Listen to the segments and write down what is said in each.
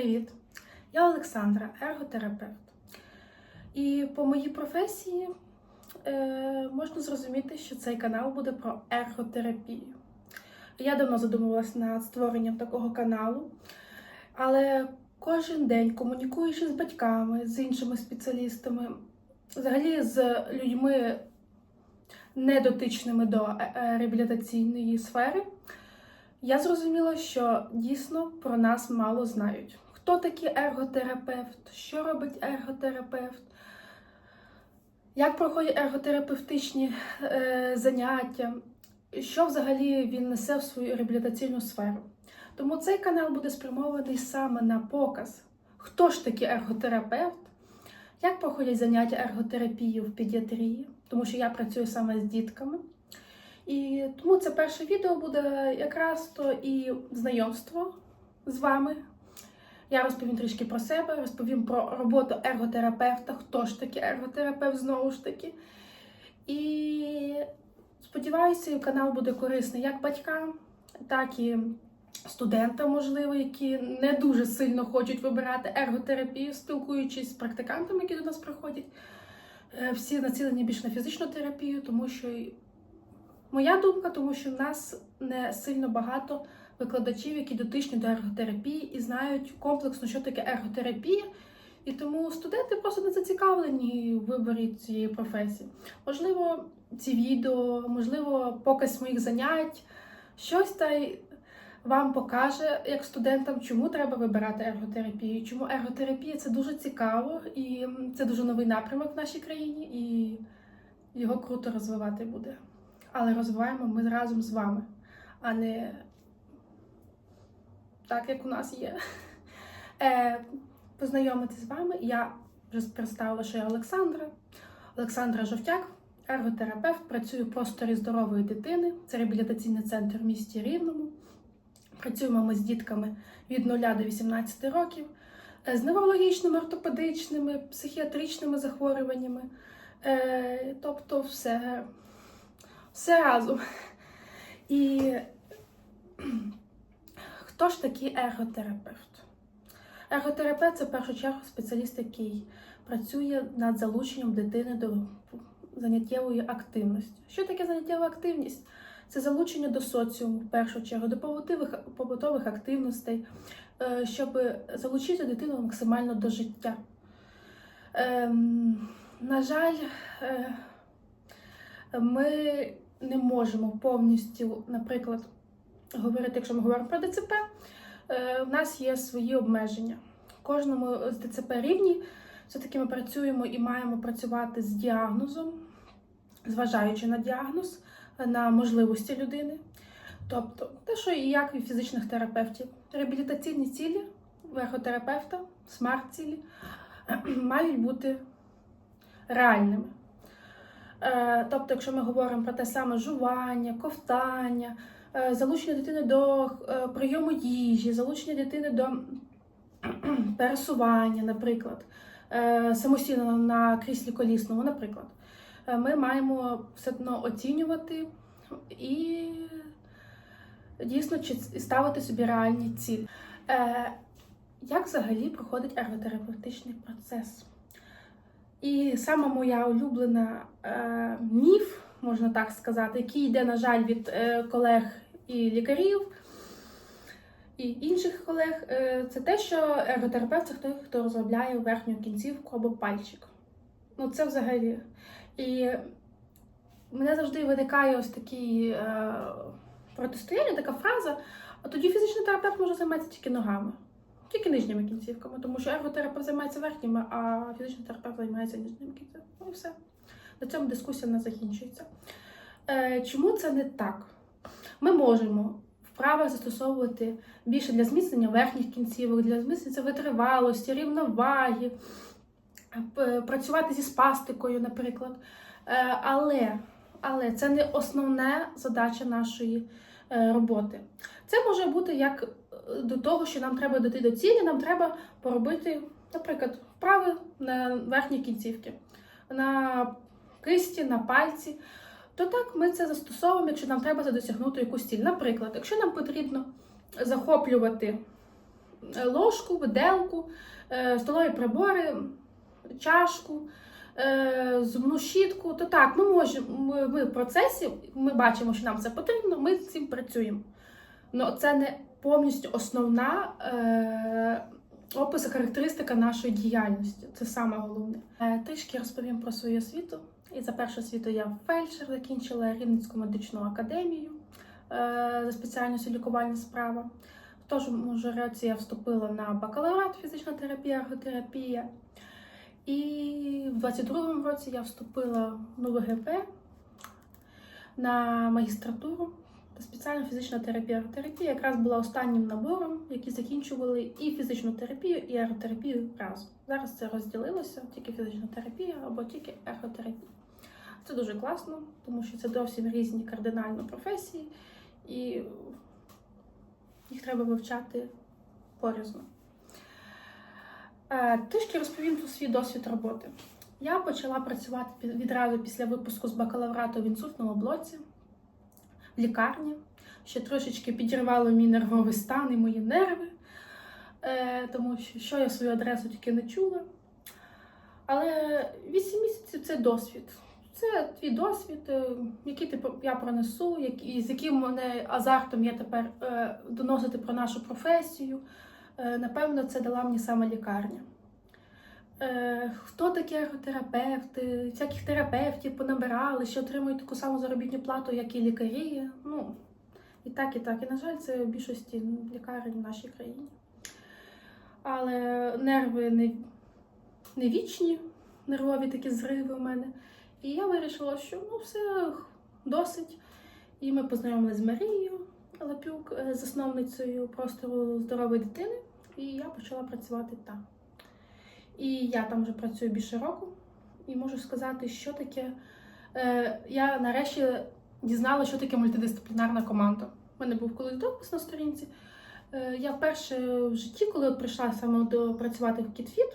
Привіт! Я Олександра, ерготерапевт. І по моїй професії е, можна зрозуміти, що цей канал буде про ерготерапію. Я давно задумувалася над створенням такого каналу, але кожен день, комунікуючи з батьками, з іншими спеціалістами, взагалі з людьми, недотичними до е, е, реабілітаційної сфери, я зрозуміла, що дійсно про нас мало знають. Хто такий ерготерапевт, що робить ерготерапевт, як проходять ерготерапевтичні е, заняття, що взагалі він несе в свою реабілітаційну сферу. Тому цей канал буде спрямований саме на показ, хто ж такий ерготерапевт, як проходять заняття ерготерапії в педіатрії, тому що я працюю саме з дітками. І тому це перше відео буде якраз то і знайомство з вами. Я розповім трішки про себе, розповім про роботу ерготерапевта, хто ж такий ерготерапевт знову ж таки. І сподіваюся, канал буде корисний як батькам, так і студентам, можливо, які не дуже сильно хочуть вибирати ерготерапію, спілкуючись з практикантами, які до нас приходять. Е, Всі націлені більше на фізичну терапію, тому що Моя думка, тому що в нас не сильно багато викладачів, які дотичні до ерготерапії і знають комплексно, що таке ерготерапія. І тому студенти просто не зацікавлені в виборі цієї професії. Можливо, ці відео, можливо, показ моїх занять, щось та й вам покаже, як студентам, чому треба вибирати ерготерапію, чому ерготерапія це дуже цікаво і це дуже новий напрямок в нашій країні, і його круто розвивати буде але розвиваємо ми разом з вами, а не так, як у нас є. Е, Познайомитися з вами. Я вже представила, що я Олександра. Олександра Жовтяк, ерготерапевт, працюю в просторі здорової дитини. Це реабілітаційний центр в місті Рівному. Працюємо ми з дітками від 0 до 18 років, е, з неврологічними, ортопедичними, психіатричними захворюваннями. Е, тобто, все все разом. І хто ж такий ерготерапевт? Ерготерапевт це в першу чергу спеціаліст, який працює над залученням дитини до заняттєвої активності. Що таке заняттєва активність? Це залучення до соціуму, в першу чергу, до побутових, активностей, е, щоб залучити дитину максимально до життя. Ем, на жаль, е, ми не можемо повністю, наприклад, говорити, якщо ми говоримо про ДЦП, е, в нас є свої обмеження. Кожному з ДЦП рівні все-таки ми працюємо і маємо працювати з діагнозом, зважаючи на діагноз, на можливості людини. Тобто, те, що і як і фізичних терапевтів, реабілітаційні цілі, верхотерапевта, смарт-цілі мають бути реальними. Е, тобто, якщо ми говоримо про те саме жування, ковтання, залучення дитини до е, прийому їжі, залучення дитини до пересування, наприклад, самостійно на кріслі колісному, наприклад, ми маємо все одно оцінювати і дійсно ставити собі реальні цілі. Як взагалі проходить ерготерапевтичний процес? І сама моя улюблена е, міф, можна так сказати, який йде, на жаль, від е, колег і лікарів і інших колег, е, це те, що ерготерапевт це той, хто розробляє верхню кінцівку або пальчик. Ну, це взагалі. І мене завжди виникає ось такий е, протистояння, така фраза, а тоді фізичний терапевт може займатися тільки ногами. Тільки нижніми кінцівками, тому що ерготерапевт займається верхніми, а фізичний терапевт займається нижніми кінцівками. Ну і все. На цьому дискусія не закінчується. Е, Чому це не так? Ми можемо вправи застосовувати більше для зміцнення верхніх кінцівок, для зміцнення витривалості, рівноваги, працювати зі спастикою, наприклад. Е, але, але це не основна задача нашої е, роботи. Це може бути як до того, що нам треба дойти до цілі, нам треба поробити, наприклад, вправи на верхній кінцівки, на кисті, на пальці. То так ми це застосовуємо, якщо нам треба досягнути якусь ціль. Наприклад, якщо нам потрібно захоплювати е, ложку, виделку, е, столові прибори, чашку, е, зубну щітку, то так, ми можемо ми, в процесі, ми бачимо, що нам це потрібно, ми з цим працюємо. Ну, це не повністю основна опис, характеристика нашої діяльності. Це саме головне. Трішки розповім про свою освіту. І за першу освіту я фельдшер закінчила Рівненську медичну академію е, за спеціальністю лікувальна справа. В тому ж році я вступила на бакалаврат фізична терапія, ерготерапія. І в 22-му році я вступила в ГП на магістратуру та спеціальна фізична терапія. Ерготерапія якраз була останнім набором, які закінчували і фізичну терапію, і ерготерапію разом. Зараз це розділилося тільки фізична терапія або тільки ерготерапія. Це дуже класно, тому що це зовсім різні кардинально професії, і їх треба вивчати порізно. Е, Трішки розповім про свій досвід роботи. Я почала працювати відразу після випуску з бакалаврату в інсультному блоці в лікарні, що трошечки підірвало мій нервовий стан і мої нерви, е, тому що, що я свою адресу тільки не чула. Але 8 місяців це досвід. Це твій досвід, е, який ти я пронесу, який, з яким мене азартом я тепер е, доносити про нашу професію. Е, напевно, це дала мені саме лікарня. Хто такі ерготерапевти? Всяких терапевтів понабирали, що отримують таку саму заробітну плату, як і лікарі. Ну, і так, і так. І, на жаль, це в більшості лікарень в нашій країні. Але нерви не, не вічні, нервові такі зриви у мене. І я вирішила, що ну все досить. І ми познайомилися з Марією Лапюк, е, засновницею простору здорової дитини, і я почала працювати там. І я там вже працюю більше року, і можу сказати, що таке. Е, я нарешті дізналася, що таке мультидисциплінарна команда. У мене був колись допис на сторінці. Е, я вперше в житті, коли прийшла саме до працювати в KitFit,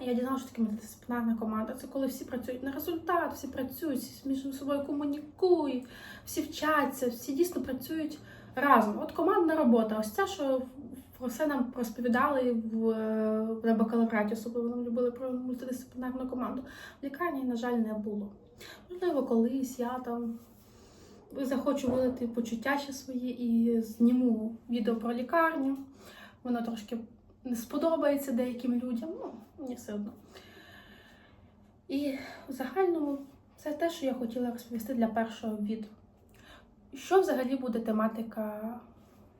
я дізналася, що таке мультидисциплінарна команда. Це коли всі працюють на результат, всі працюють, всі між собою комунікують, всі вчаться, всі дійсно працюють разом. От командна робота, ось це, що про все нам розповідали в, е, на бакалавраті, особливо нам любили про мультидисциплінарну команду. В лікарні, на жаль, не було. Можливо, колись я там захочу вилити почуття ще свої і зніму відео про лікарню. Воно трошки не сподобається деяким людям, ну, мені все одно. І в загальному це те, що я хотіла розповісти для першого відео. Що взагалі буде тематика,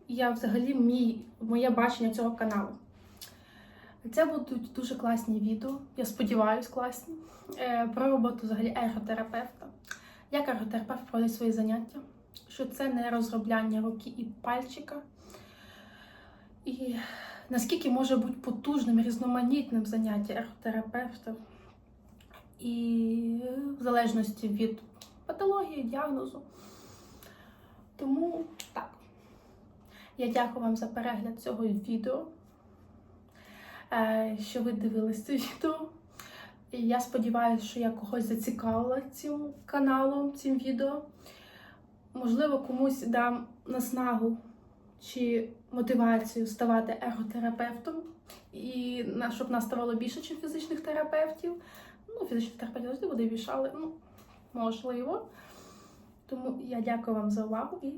я взагалі мій, моє бачення цього каналу. Це будуть дуже класні відео, я сподіваюся, класні, е, про роботу взагалі ерготерапевта. Як ерготерапевт проводить свої заняття, що це не розробляння руки і пальчика. І наскільки може бути потужним, різноманітним заняття ерготерапевта. І в залежності від патології, діагнозу. Тому так. Я дякую вам за перегляд цього відео, е, що ви дивились це відео. Я сподіваюся, що я когось зацікавила цим каналом, цим відео. Можливо, комусь дам наснагу чи мотивацію ставати ерготерапевтом, і на- щоб нас ставало більше, ніж фізичних терапевтів. Ну, фізичних терапевтів завжди буде більше, але ну, можливо. Тому я дякую вам за увагу і